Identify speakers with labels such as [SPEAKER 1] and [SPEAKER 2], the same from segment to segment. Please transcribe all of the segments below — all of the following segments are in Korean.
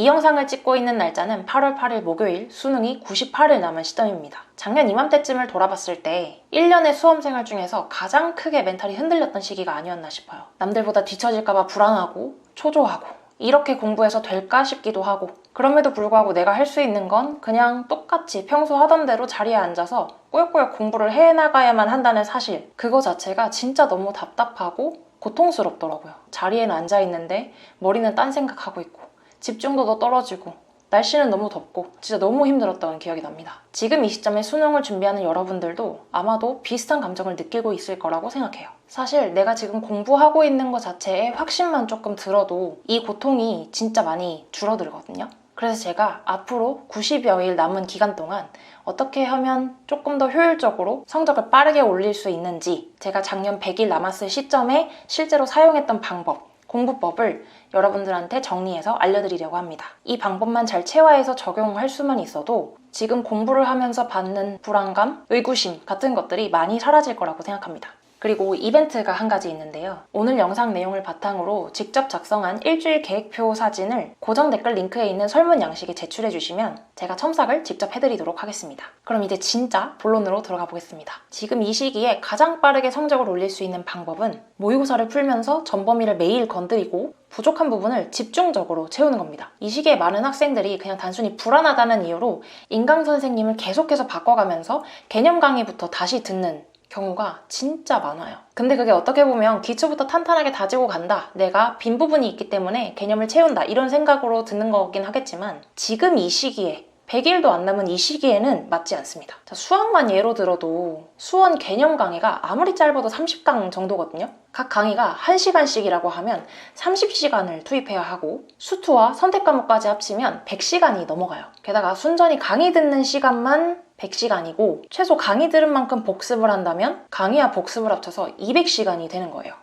[SPEAKER 1] 이 영상을 찍고 있는 날짜는 8월 8일 목요일 수능이 98일 남은 시점입니다. 작년 이맘때쯤을 돌아봤을 때 1년의 수험생활 중에서 가장 크게 멘탈이 흔들렸던 시기가 아니었나 싶어요. 남들보다 뒤처질까봐 불안하고 초조하고 이렇게 공부해서 될까 싶기도 하고 그럼에도 불구하고 내가 할 수 있는 건 그냥 똑같이 평소 하던 대로 자리에 앉아서 꾸역꾸역 공부를 해나가야만 한다는 사실 그거 자체가 진짜 너무 답답하고 고통스럽더라고요. 자리에는 앉아 있는데 머리는 딴 생각하고 있고 집중도도 떨어지고 날씨는 너무 덥고 진짜 너무 힘들었던 기억이 납니다. 지금 이 시점에 수능을 준비하는 여러분들도 아마도 비슷한 감정을 느끼고 있을 거라고 생각해요. 사실 내가 지금 공부하고 있는 것 자체에 확신만 조금 들어도 이 고통이 진짜 많이 줄어들거든요. 그래서 제가 앞으로 90여일 남은 기간 동안 어떻게 하면 조금 더 효율적으로 성적을 빠르게 올릴 수 있는지 제가 작년 100일 남았을 시점에 실제로 사용했던 방법, 공부법을 여러분들한테 정리해서 알려드리려고 합니다. 이 방법만 잘 체화해서 적용할 수만 있어도 지금 공부를 하면서 받는 불안감, 의구심 같은 것들이 많이 사라질 거라고 생각합니다. 그리고 이벤트가 한 가지 있는데요. 오늘 영상 내용을 바탕으로 직접 작성한 일주일 계획표 사진을 고정 댓글 링크에 있는 설문 양식에 제출해 주시면 제가 첨삭을 직접 해드리도록 하겠습니다. 그럼 이제 진짜 본론으로 들어가 보겠습니다. 지금 이 시기에 가장 빠르게 성적을 올릴 수 있는 방법은 모의고사를 풀면서 전범위를 매일 건드리고 부족한 부분을 집중적으로 채우는 겁니다. 이 시기에 많은 학생들이 그냥 단순히 불안하다는 이유로 인강 선생님을 계속해서 바꿔가면서 개념 강의부터 다시 듣는 경우가 진짜 많아요. 근데 그게 어떻게 보면 기초부터 탄탄하게 다지고 간다. 내가 빈 부분이 있기 때문에 개념을 채운다. 이런 생각으로 듣는 거긴 하겠지만 지금 이 시기에 100일도 안 남은 이 시기에는 맞지 않습니다. 자, 수학만 예로 들어도 수원 개념 강의가 아무리 짧아도 30강 정도거든요. 각 강의가 1시간씩이라고 하면 30시간을 투입해야 하고 수투와 선택 과목까지 합치면 100시간이 넘어가요. 게다가 순전히 강의 듣는 시간만 100시간이고 최소 강의 들은 만큼 복습을 한다면 강의와 복습을 합쳐서 200시간이 되는 거예요.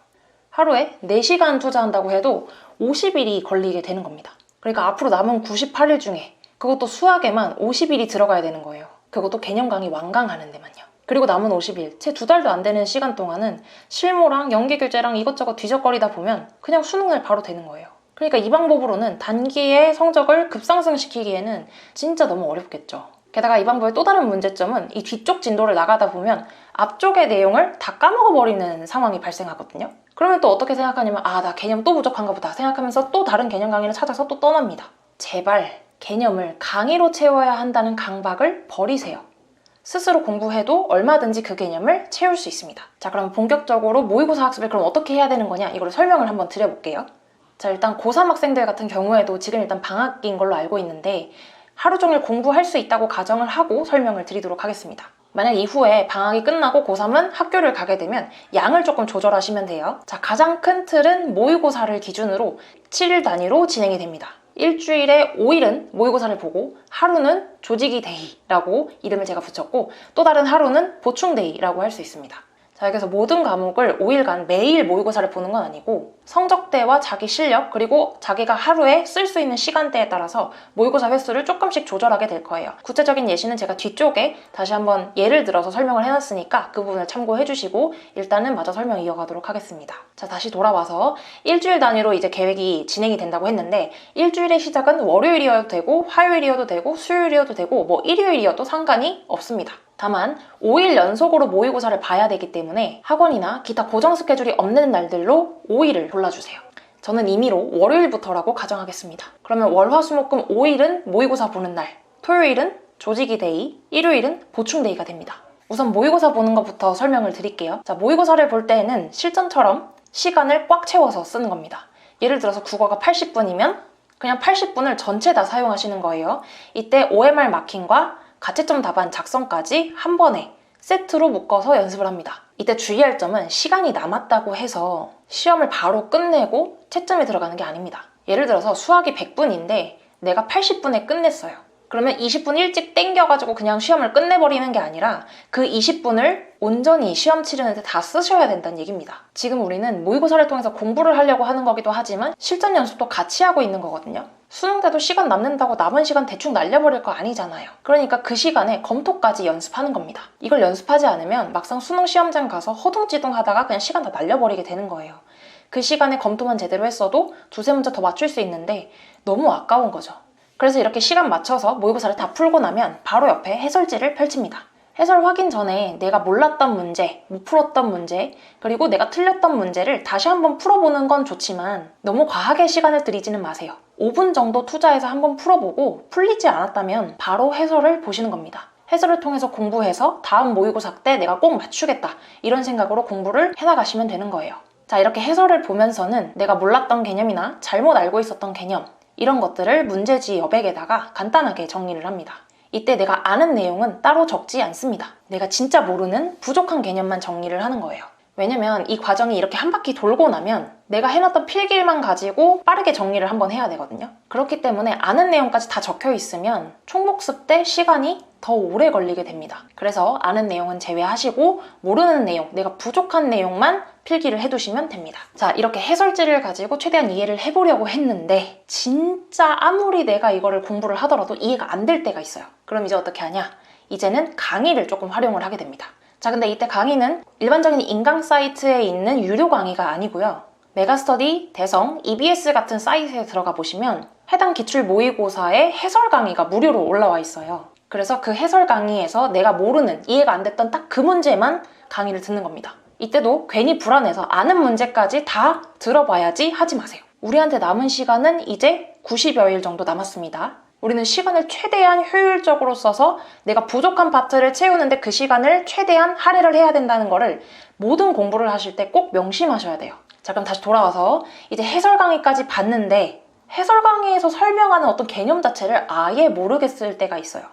[SPEAKER 1] 하루에 4시간 투자한다고 해도 50일이 걸리게 되는 겁니다. 그러니까 앞으로 남은 98일 중에 그것도 수학에만 50일이 들어가야 되는 거예요. 그것도 개념 강의 완강 하는 데만요. 그리고 남은 50일, 채 두 달도 안 되는 시간 동안은 실무랑 연계 교재랑 이것저것 뒤적거리다 보면 그냥 수능날 바로 되는 거예요. 그러니까 이 방법으로는 단기에 성적을 급상승시키기에는 진짜 너무 어렵겠죠. 게다가 이 방법의 또 다른 문제점은 이 뒤쪽 진도를 나가다 보면 앞쪽의 내용을 다 까먹어버리는 상황이 발생하거든요. 그러면 또 어떻게 생각하냐면 아, 나 개념 또 부족한가 보다 생각하면서 또 다른 개념 강의를 찾아서 또 떠납니다. 제발 개념을 강의로 채워야 한다는 강박을 버리세요. 스스로 공부해도 얼마든지 그 개념을 채울 수 있습니다. 자, 그럼 본격적으로 모의고사 학습을 그럼 어떻게 해야 되는 거냐? 이걸 설명을 한번 드려볼게요. 자, 일단 고3 학생들 같은 경우에도 지금 일단 방학인 걸로 알고 있는데 하루 종일 공부할 수 있다고 가정을 하고 설명을 드리도록 하겠습니다. 만약 이후에 방학이 끝나고 고3은 학교를 가게 되면 양을 조금 조절하시면 돼요. 자, 가장 큰 틀은 모의고사를 기준으로 7일 단위로 진행이 됩니다. 일주일에 5일은 모의고사를 보고 하루는 조직이 데이라고 이름을 제가 붙였고 또 다른 하루는 보충 데이라고 할 수 있습니다. 자, 여기서 모든 과목을 5일간 매일 모의고사를 보는 건 아니고 성적대와 자기 실력 그리고 자기가 하루에 쓸 수 있는 시간대에 따라서 모의고사 횟수를 조금씩 조절하게 될 거예요. 구체적인 예시는 제가 뒤쪽에 다시 한번 예를 들어서 설명을 해놨으니까 그 부분을 참고해 주시고 일단은 마저 설명 이어가도록 하겠습니다. 자, 다시 돌아와서 일주일 단위로 이제 계획이 진행이 된다고 했는데 일주일의 시작은 월요일이어도 되고 화요일이어도 되고 수요일이어도 되고 뭐 일요일이어도 상관이 없습니다. 다만 5일 연속으로 모의고사를 봐야 되기 때문에 학원이나 기타 고정 스케줄이 없는 날들로 5일을 골라주세요. 저는 임의로 월요일부터라고 가정하겠습니다. 그러면 월화수목금 5일은 모의고사 보는 날, 토요일은 조직이 데이, 일요일은 보충 데이가 됩니다. 우선 모의고사 보는 것부터 설명을 드릴게요. 자, 모의고사를 볼 때에는 실전처럼 시간을 꽉 채워서 쓰는 겁니다. 예를 들어서 국어가 80분이면 그냥 80분을 전체 다 사용하시는 거예요. 이때 OMR 마킹과 가채점 답안 작성까지 한 번에 세트로 묶어서 연습을 합니다. 이때 주의할 점은 시간이 남았다고 해서 시험을 바로 끝내고 채점에 들어가는 게 아닙니다. 예를 들어서 수학이 100분인데 내가 80분에 끝냈어요. 그러면 20분 일찍 땡겨가지고 그냥 시험을 끝내버리는 게 아니라 그 20분을 온전히 시험 치르는데 다 쓰셔야 된다는 얘기입니다. 지금 우리는 모의고사를 통해서 공부를 하려고 하는 거기도 하지만 실전 연습도 같이 하고 있는 거거든요. 수능 때도 시간 남는다고 남은 시간 대충 날려버릴 거 아니잖아요. 그러니까 그 시간에 검토까지 연습하는 겁니다. 이걸 연습하지 않으면 막상 수능 시험장 가서 허둥지둥 하다가 그냥 시간 다 날려버리게 되는 거예요. 그 시간에 검토만 제대로 했어도 두세 문제 더 맞출 수 있는데 너무 아까운 거죠. 그래서 이렇게 시간 맞춰서 모의고사를 다 풀고 나면 바로 옆에 해설지를 펼칩니다. 해설 확인 전에 내가 몰랐던 문제, 못 풀었던 문제, 그리고 내가 틀렸던 문제를 다시 한번 풀어보는 건 좋지만 너무 과하게 시간을 들이지는 마세요. 5분 정도 투자해서 한번 풀어보고 풀리지 않았다면 바로 해설을 보시는 겁니다. 해설을 통해서 공부해서 다음 모의고사 때 내가 꼭 맞추겠다. 이런 생각으로 공부를 해나가시면 되는 거예요. 자, 이렇게 해설을 보면서는 내가 몰랐던 개념이나 잘못 알고 있었던 개념, 이런 것들을 문제지 여백에다가 간단하게 정리를 합니다. 이때 내가 아는 내용은 따로 적지 않습니다. 내가 진짜 모르는 부족한 개념만 정리를 하는 거예요. 왜냐면 이 과정이 이렇게 한 바퀴 돌고 나면 내가 해놨던 필기만 가지고 빠르게 정리를 한번 해야 되거든요. 그렇기 때문에 아는 내용까지 다 적혀 있으면 총복습 때 시간이 더 오래 걸리게 됩니다. 그래서 아는 내용은 제외하시고 모르는 내용, 내가 부족한 내용만 필기를 해두시면 됩니다. 자, 이렇게 해설지를 가지고 최대한 이해를 해보려고 했는데 진짜 아무리 내가 이거를 공부를 하더라도 이해가 안 될 때가 있어요. 그럼 이제 어떻게 하냐? 이제는 강의를 조금 활용을 하게 됩니다. 자, 근데 이때 강의는 일반적인 인강 사이트에 있는 유료 강의가 아니고요. 메가스터디, 대성, EBS 같은 사이트에 들어가 보시면 해당 기출 모의고사의 해설 강의가 무료로 올라와 있어요. 그래서 그 해설 강의에서 내가 모르는, 이해가 안 됐던 딱 그 문제만 강의를 듣는 겁니다. 이때도 괜히 불안해서 아는 문제까지 다 들어봐야지 하지 마세요. 우리한테 남은 시간은 이제 90여 일 정도 남았습니다. 우리는 시간을 최대한 효율적으로 써서 내가 부족한 파트를 채우는데 그 시간을 최대한 할애를 해야 된다는 거를 모든 공부를 하실 때 꼭 명심하셔야 돼요. 자, 그럼 다시 돌아와서 이제 해설 강의까지 봤는데 해설 강의에서 설명하는 어떤 개념 자체를 아예 모르겠을 때가 있어요.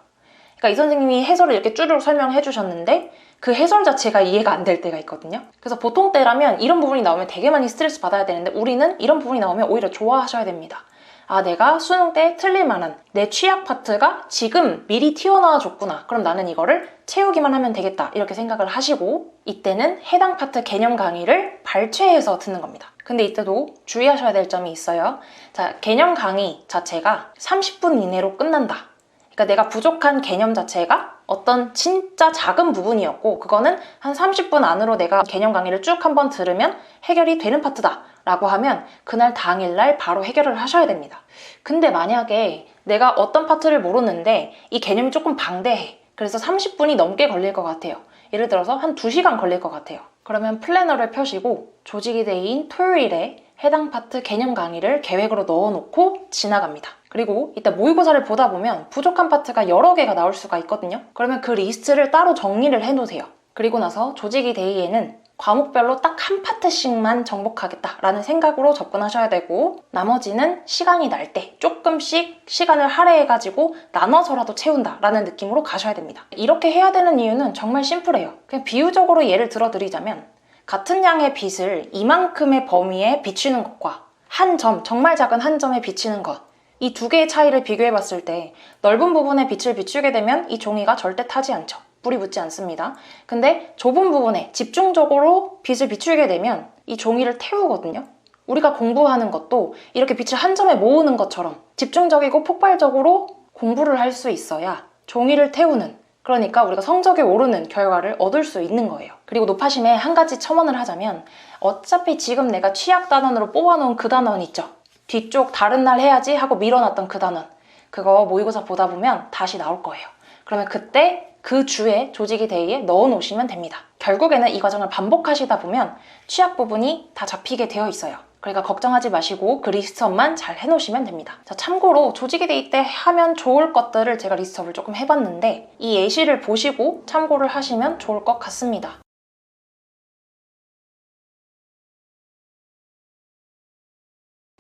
[SPEAKER 1] 그러니까 이 선생님이 해설을 이렇게 쭈르륵 설명해 주셨는데 그 해설 자체가 이해가 안 될 때가 있거든요. 그래서 보통 때라면 이런 부분이 나오면 되게 많이 스트레스 받아야 되는데 우리는 이런 부분이 나오면 오히려 좋아하셔야 됩니다. 아, 내가 수능 때 틀릴 만한 내 취약 파트가 지금 미리 튀어나와 줬구나. 그럼 나는 이거를 채우기만 하면 되겠다. 이렇게 생각을 하시고 이때는 해당 파트 개념 강의를 발췌해서 듣는 겁니다. 근데 이때도 주의하셔야 될 점이 있어요. 자, 개념 강의 자체가 30분 이내로 끝난다. 그러니까 내가 부족한 개념 자체가 어떤 진짜 작은 부분이었고 그거는 한 30분 안으로 내가 개념 강의를 쭉 한번 들으면 해결이 되는 파트다 라고 하면 그날 당일날 바로 해결을 하셔야 됩니다. 근데 만약에 내가 어떤 파트를 모르는데 이 개념이 조금 방대해. 그래서 30분이 넘게 걸릴 것 같아요. 예를 들어서 한 2시간 걸릴 것 같아요. 그러면 플래너를 펴시고 조직이 데이인 토요일에 해당 파트 개념 강의를 계획으로 넣어놓고 지나갑니다. 그리고 이따 모의고사를 보다 보면 부족한 파트가 여러 개가 나올 수가 있거든요. 그러면 그 리스트를 따로 정리를 해놓으세요. 그리고 나서 조직이 데이에는 과목별로 딱 한 파트씩만 정복하겠다라는 생각으로 접근하셔야 되고 나머지는 시간이 날 때 조금씩 시간을 할애해가지고 나눠서라도 채운다라는 느낌으로 가셔야 됩니다. 이렇게 해야 되는 이유는 정말 심플해요. 그냥 비유적으로 예를 들어 드리자면 같은 양의 빛을 이만큼의 범위에 비추는 것과 한 점, 정말 작은 한 점에 비치는 것. 이 두 개의 차이를 비교해 봤을 때 넓은 부분에 빛을 비추게 되면 이 종이가 절대 타지 않죠. 불이 붙지 않습니다. 근데 좁은 부분에 집중적으로 빛을 비추게 되면 이 종이를 태우거든요. 우리가 공부하는 것도 이렇게 빛을 한 점에 모으는 것처럼 집중적이고 폭발적으로 공부를 할 수 있어야 종이를 태우는 그러니까 우리가 성적이 오르는 결과를 얻을 수 있는 거예요. 그리고 노파심에 한 가지 첨언을 하자면 어차피 지금 내가 취약 단원으로 뽑아놓은 그 단원 있죠. 뒤쪽 다른 날 해야지 하고 밀어놨던 그 단원. 그거 모의고사 보다 보면 다시 나올 거예요. 그러면 그때 그 주에 조직이 데이에 넣어 놓으시면 됩니다. 결국에는 이 과정을 반복하시다 보면 취약 부분이 다 잡히게 되어 있어요. 그러니까 걱정하지 마시고 그 리스트업만 잘 해놓으시면 됩니다. 자, 참고로 조직이 데이 때 하면 좋을 것들을 제가 리스트업을 조금 해봤는데 이 예시를 보시고 참고를 하시면 좋을 것 같습니다.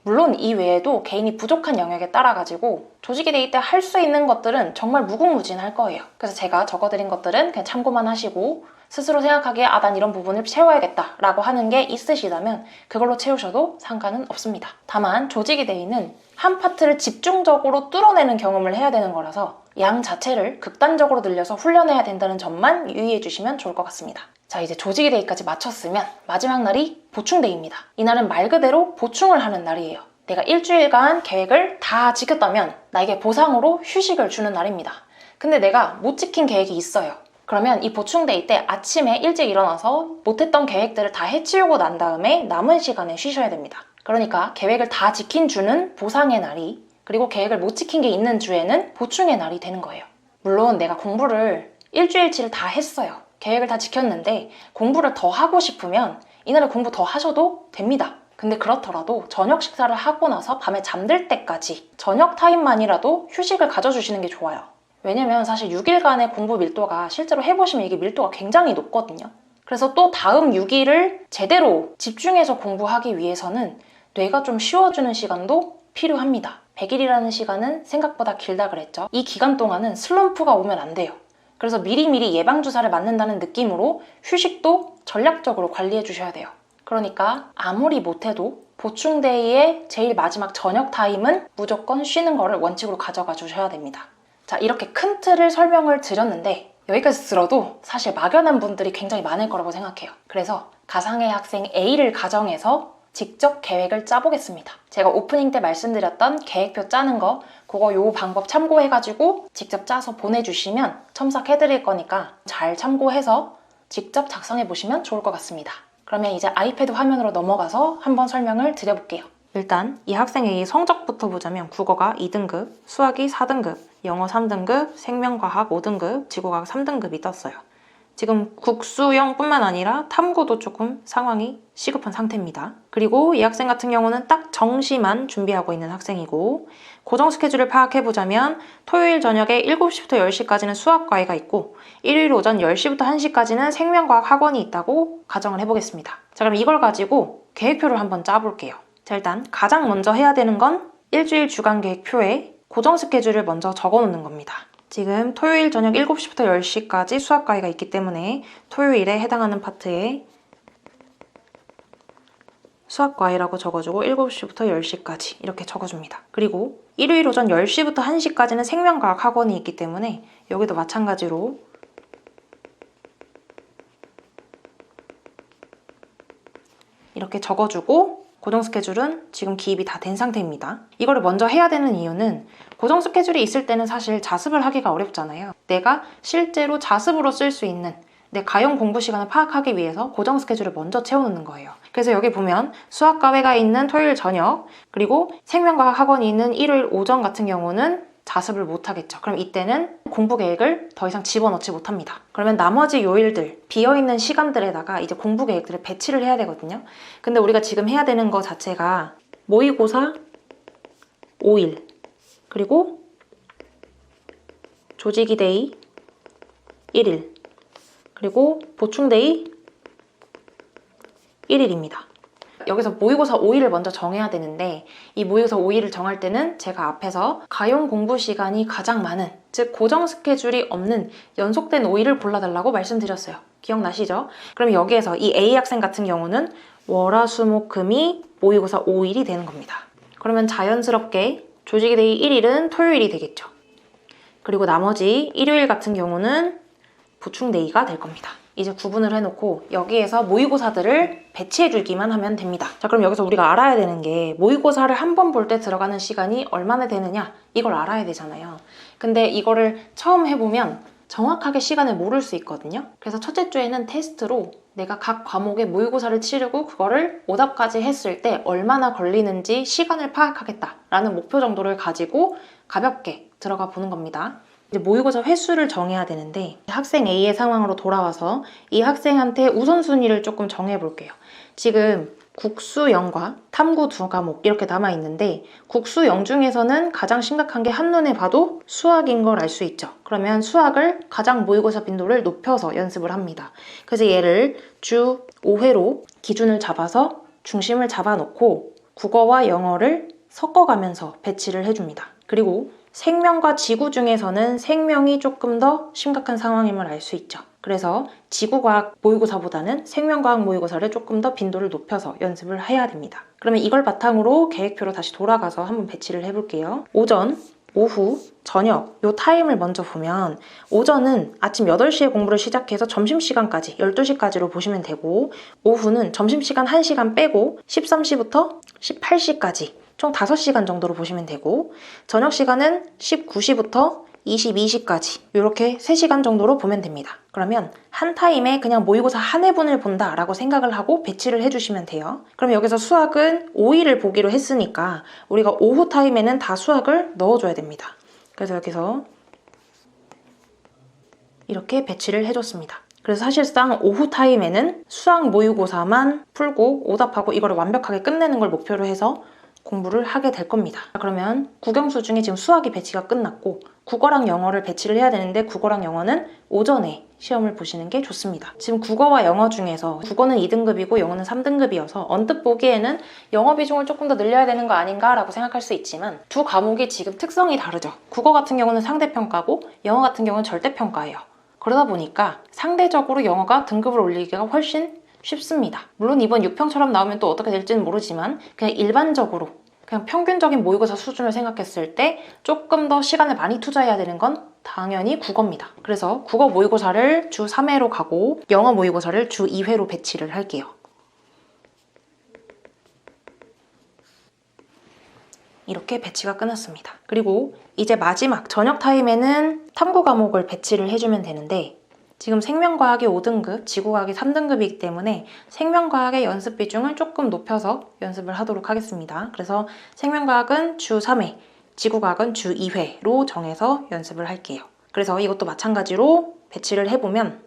[SPEAKER 1] 물론 이 외에도 개인이 부족한 영역에 따라 가지고 조직이 데이 때할 수 있는 것들은 정말 무궁무진할 거예요. 그래서 제가 적어드린 것들은 그냥 참고만 하시고 스스로 생각하기에 아, 난 이런 부분을 채워야겠다 라고 하는 게 있으시다면 그걸로 채우셔도 상관은 없습니다. 다만 조직이 데이는 한 파트를 집중적으로 뚫어내는 경험을 해야 되는 거라서 양 자체를 극단적으로 늘려서 훈련해야 된다는 점만 유의해 주시면 좋을 것 같습니다. 자, 이제 조직이 데이까지 마쳤으면 마지막 날이 보충데이입니다. 이날은 말 그대로 보충을 하는 날이에요. 내가 일주일간 계획을 다 지켰다면 나에게 보상으로 휴식을 주는 날입니다. 근데 내가 못 지킨 계획이 있어요. 그러면 이 보충데이 때 아침에 일찍 일어나서 못했던 계획들을 다 해치우고 난 다음에 남은 시간에 쉬셔야 됩니다. 그러니까 계획을 다 지킨 주는 보상의 날이 그리고 계획을 못 지킨 게 있는 주에는 보충의 날이 되는 거예요. 물론 내가 공부를 일주일치를 다 했어요. 계획을 다 지켰는데 공부를 더 하고 싶으면 이날에 공부 더 하셔도 됩니다. 근데 그렇더라도 저녁 식사를 하고 나서 밤에 잠들 때까지 저녁 타임만이라도 휴식을 가져주시는 게 좋아요. 왜냐면 사실 6일간의 공부 밀도가 실제로 해보시면 이게 밀도가 굉장히 높거든요. 그래서 또 다음 6일을 제대로 집중해서 공부하기 위해서는 뇌가 좀 쉬어주는 시간도 필요합니다. 100일이라는 시간은 생각보다 길다 그랬죠. 이 기간 동안은 슬럼프가 오면 안 돼요. 그래서 미리미리 예방주사를 맞는다는 느낌으로 휴식도 전략적으로 관리해 주셔야 돼요. 그러니까 아무리 못해도 보충데이의 제일 마지막 저녁 타임은 무조건 쉬는 거를 원칙으로 가져가 주셔야 됩니다. 자, 이렇게 큰 틀을 설명을 드렸는데 여기까지 들어도 사실 막연한 분들이 굉장히 많을 거라고 생각해요. 그래서 가상의 학생 A를 가정해서 직접 계획을 짜보겠습니다. 제가 오프닝 때 말씀드렸던 계획표 짜는 거, 그거 요 방법 참고해가지고 직접 짜서 보내주시면 첨삭해드릴 거니까 잘 참고해서 직접 작성해보시면 좋을 것 같습니다. 그러면 이제 아이패드 화면으로 넘어가서 한번 설명을 드려볼게요. 일단 이 학생 A 성적부터 보자면 국어가 2등급, 수학이 4등급, 영어 3등급, 생명과학 5등급, 지구과학 3등급이 떴어요. 지금 국수형뿐만 아니라 탐구도 조금 상황이 시급한 상태입니다. 그리고 이 학생 같은 경우는 딱 정시만 준비하고 있는 학생이고 고정 스케줄을 파악해보자면 토요일 저녁에 7시부터 10시까지는 수학과외가 있고 일요일 오전 10시부터 1시까지는 생명과학 학원이 있다고 가정을 해보겠습니다. 자 그럼 이걸 가지고 계획표를 한번 짜볼게요. 자 일단 가장 먼저 해야 되는 건 일주일 주간 계획표에 고정 스케줄을 먼저 적어놓는 겁니다. 지금 토요일 저녁 7시부터 10시까지 수학 과외가 있기 때문에 토요일에 해당하는 파트에 수학 과외라고 적어주고 7시부터 10시까지 이렇게 적어줍니다. 그리고 일요일 오전 10시부터 1시까지는 생명과학 학원이 있기 때문에 여기도 마찬가지로 이렇게 적어주고 고정 스케줄은 지금 기입이 다 된 상태입니다. 이거를 먼저 해야 되는 이유는 고정 스케줄이 있을 때는 사실 자습을 하기가 어렵잖아요. 내가 실제로 자습으로 쓸 수 있는 내 가용 공부 시간을 파악하기 위해서 고정 스케줄을 먼저 채워놓는 거예요. 그래서 여기 보면 수학과외가 있는 토요일 저녁, 그리고 생명과학 학원이 있는 일요일 오전 같은 경우는 자습을 못하겠죠. 그럼 이때는 공부 계획을 더 이상 집어넣지 못합니다. 그러면 나머지 요일들, 비어있는 시간들에다가 이제 공부 계획들을 배치를 해야 되거든요. 근데 우리가 지금 해야 되는 거 자체가 모의고사 5일, 그리고 조직이 데이 1일, 그리고 보충 데이 1일입니다. 여기서 모의고사 5일을 먼저 정해야 되는데 이 모의고사 5일을 정할 때는 제가 앞에서 가용 공부 시간이 가장 많은 즉 고정 스케줄이 없는 연속된 5일을 골라달라고 말씀드렸어요. 기억나시죠? 그럼 여기에서 이 A 학생 같은 경우는 월화수목금이 모의고사 5일이 되는 겁니다. 그러면 자연스럽게 조직이 데이 1일은 토요일이 되겠죠. 그리고 나머지 일요일 같은 경우는 보충 데이가 될 겁니다. 이제 구분을 해놓고 여기에서 모의고사들을 배치해주기만 하면 됩니다. 자 그럼 여기서 우리가 알아야 되는 게 모의고사를 한 번 볼 때 들어가는 시간이 얼마나 되느냐 이걸 알아야 되잖아요. 근데 이거를 처음 해보면 정확하게 시간을 모를 수 있거든요. 그래서 첫째 주에는 테스트로 내가 각 과목의 모의고사를 치르고 그거를 오답까지 했을 때 얼마나 걸리는지 시간을 파악하겠다라는 목표 정도를 가지고 가볍게 들어가 보는 겁니다. 이제 모의고사 횟수를 정해야 되는데 학생 A의 상황으로 돌아와서 이 학생한테 우선순위를 조금 정해 볼게요. 지금 국수 0과 탐구 두 과목 이렇게 남아 있는데 국수 0 중에서는 가장 심각한 게 한눈에 봐도 수학인 걸 알 수 있죠. 그러면 수학을 가장 모의고사 빈도를 높여서 연습을 합니다. 그래서 얘를 주 5회로 기준을 잡아서 중심을 잡아놓고 국어와 영어를 섞어가면서 배치를 해줍니다. 그리고 생명과 지구 중에서는 생명이 조금 더 심각한 상황임을 알 수 있죠. 그래서 지구과학 모의고사보다는 생명과학 모의고사를 조금 더 빈도를 높여서 연습을 해야 됩니다. 그러면 이걸 바탕으로 계획표로 다시 돌아가서 한번 배치를 해볼게요. 오전, 오후, 저녁 요 타임을 먼저 보면 오전은 아침 8시에 공부를 시작해서 점심시간까지 12시까지로 보시면 되고 오후는 점심시간 1시간 빼고 13시부터 18시까지 총 5시간 정도로 보시면 되고 저녁 시간은 19시부터 22시까지 이렇게 3시간 정도로 보면 됩니다. 그러면 한 타임에 그냥 모의고사 한 회분을 본다라고 생각을 하고 배치를 해주시면 돼요. 그럼 여기서 수학은 5일을 보기로 했으니까 우리가 오후 타임에는 다 수학을 넣어줘야 됩니다. 그래서 여기서 이렇게 배치를 해줬습니다. 그래서 사실상 오후 타임에는 수학 모의고사만 풀고 오답하고 이거를 완벽하게 끝내는 걸 목표로 해서 공부를 하게 될 겁니다. 그러면 국영수 중에 지금 수학이 배치가 끝났고 국어랑 영어를 배치를 해야 되는데 국어랑 영어는 오전에 시험을 보시는 게 좋습니다. 지금 국어와 영어 중에서 국어는 2등급이고 영어는 3등급이어서 언뜻 보기에는 영어 비중을 조금 더 늘려야 되는 거 아닌가라고 생각할 수 있지만 두 과목이 지금 특성이 다르죠. 국어 같은 경우는 상대평가고 영어 같은 경우는 절대평가예요. 그러다 보니까 상대적으로 영어가 등급을 올리기가 훨씬 쉽습니다. 물론 이번 6평처럼 나오면 또 어떻게 될지는 모르지만 그냥 일반적으로 그냥 평균적인 모의고사 수준을 생각했을 때 조금 더 시간을 많이 투자해야 되는 건 당연히 국어입니다. 그래서 국어 모의고사를 주 3회로 가고 영어 모의고사를 주 2회로 배치를 할게요. 이렇게 배치가 끝났습니다. 그리고 이제 마지막 저녁 타임에는 탐구 과목을 배치를 해주면 되는데 지금 생명과학이 5등급, 지구과학이 3등급이기 때문에 생명과학의 연습 비중을 조금 높여서 연습을 하도록 하겠습니다. 그래서 생명과학은 주 3회, 지구과학은 주 2회로 정해서 연습을 할게요. 그래서 이것도 마찬가지로 배치를 해보면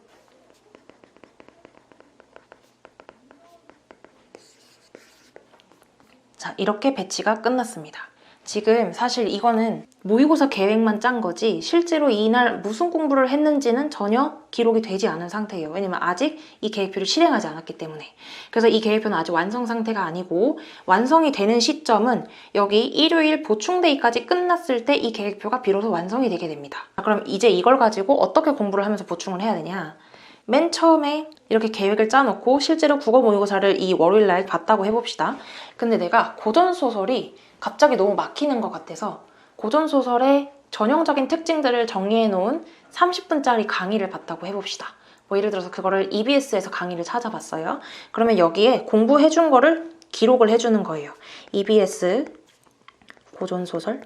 [SPEAKER 1] 자, 이렇게 배치가 끝났습니다. 지금 사실 이거는 모의고사 계획만 짠 거지 실제로 이날 무슨 공부를 했는지는 전혀 기록이 되지 않은 상태예요. 왜냐면 아직 이 계획표를 실행하지 않았기 때문에. 그래서 이 계획표는 아직 완성 상태가 아니고 완성이 되는 시점은 여기 일요일 보충데이까지 끝났을 때 이 계획표가 비로소 완성이 되게 됩니다. 그럼 이제 이걸 가지고 어떻게 공부를 하면서 보충을 해야 되냐? 맨 처음에 이렇게 계획을 짜놓고 실제로 국어 모의고사를 이 월요일 날 봤다고 해봅시다. 근데 내가 고전 소설이 갑자기 너무 막히는 것 같아서 고전 소설의 전형적인 특징들을 정리해 놓은 30분짜리 강의를 봤다고 해봅시다. 뭐 예를 들어서 그거를 EBS에서 강의를 찾아봤어요. 그러면 여기에 공부해 준 거를 기록을 해 주는 거예요. EBS 고전 소설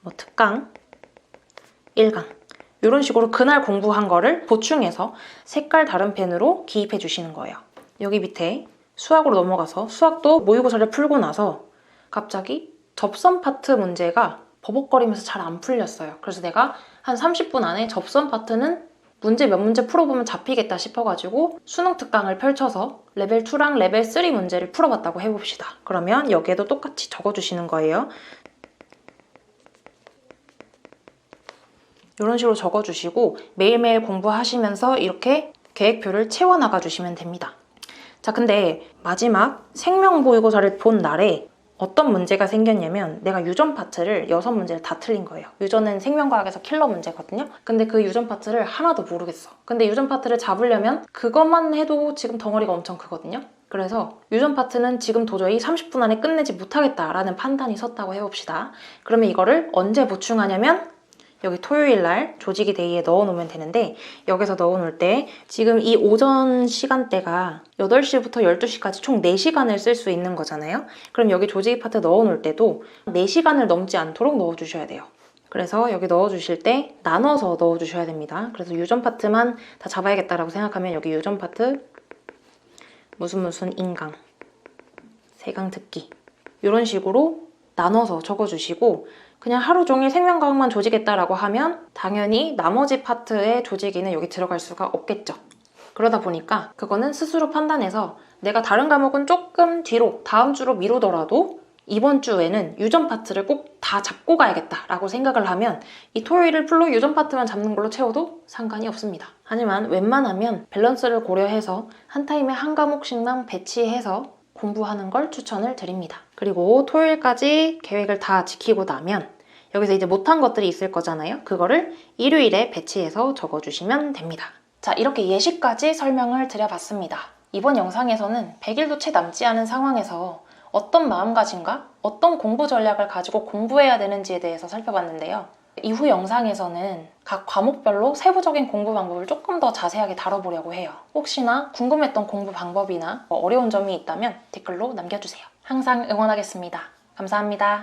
[SPEAKER 1] 뭐 특강 1강 이런 식으로 그날 공부한 거를 보충해서 색깔 다른 펜으로 기입해 주시는 거예요. 여기 밑에 수학으로 넘어가서 수학도 모의고사를 풀고 나서 갑자기 접선 파트 문제가 버벅거리면서 잘 안 풀렸어요. 그래서 내가 한 30분 안에 접선 파트는 문제 몇 문제 풀어보면 잡히겠다 싶어가지고 수능 특강을 펼쳐서 레벨 2랑 레벨 3 문제를 풀어봤다고 해봅시다. 그러면 여기에도 똑같이 적어주시는 거예요. 이런 식으로 적어주시고 매일매일 공부하시면서 이렇게 계획표를 채워나가 주시면 됩니다. 자, 근데 마지막 생명 모의고사를 본 날에 어떤 문제가 생겼냐면 내가 유전 파트를 여섯 문제를 다 틀린 거예요. 유전은 생명과학에서 킬러 문제거든요. 근데 그 유전 파트를 하나도 모르겠어. 근데 유전 파트를 잡으려면 그것만 해도 지금 덩어리가 엄청 크거든요. 그래서 유전 파트는 지금 도저히 30분 안에 끝내지 못하겠다라는 판단이 섰다고 해봅시다. 그러면 이거를 언제 보충하냐면 여기 토요일 날 조직이 데이에 넣어 놓으면 되는데 여기서 넣어 놓을 때 지금 이 오전 시간대가 8시부터 12시까지 총 4시간을 쓸 수 있는 거잖아요. 그럼 여기 조직이 파트 넣어 놓을 때도 4시간을 넘지 않도록 넣어 주셔야 돼요. 그래서 여기 넣어 주실 때 나눠서 넣어 주셔야 됩니다. 그래서 유전 파트만 다 잡아야겠다라고 생각하면 여기 유전 파트 무슨 무슨 인강 세강 듣기 이런 식으로 나눠서 적어주시고 그냥 하루 종일 생명과학만 조지겠다라고 하면 당연히 나머지 파트의 조직이는 여기 들어갈 수가 없겠죠. 그러다 보니까 그거는 스스로 판단해서 내가 다른 과목은 조금 뒤로 다음 주로 미루더라도 이번 주에는 유전 파트를 꼭 다 잡고 가야겠다라고 생각을 하면 이 토요일을 풀로 유전 파트만 잡는 걸로 채워도 상관이 없습니다. 하지만 웬만하면 밸런스를 고려해서 한 타임에 한 과목씩만 배치해서 공부하는 걸 추천을 드립니다. 그리고 토요일까지 계획을 다 지키고 나면 여기서 이제 못한 것들이 있을 거잖아요. 그거를 일요일에 배치해서 적어주시면 됩니다. 자, 이렇게 예시까지 설명을 드려봤습니다. 이번 영상에서는 100일도 채 남지 않은 상황에서 어떤 마음가짐과 어떤 공부 전략을 가지고 공부해야 되는지에 대해서 살펴봤는데요. 이후 영상에서는 각 과목별로 세부적인 공부 방법을 조금 더 자세하게 다뤄보려고 해요. 혹시나 궁금했던 공부 방법이나 어려운 점이 있다면 댓글로 남겨주세요. 항상 응원하겠습니다. 감사합니다.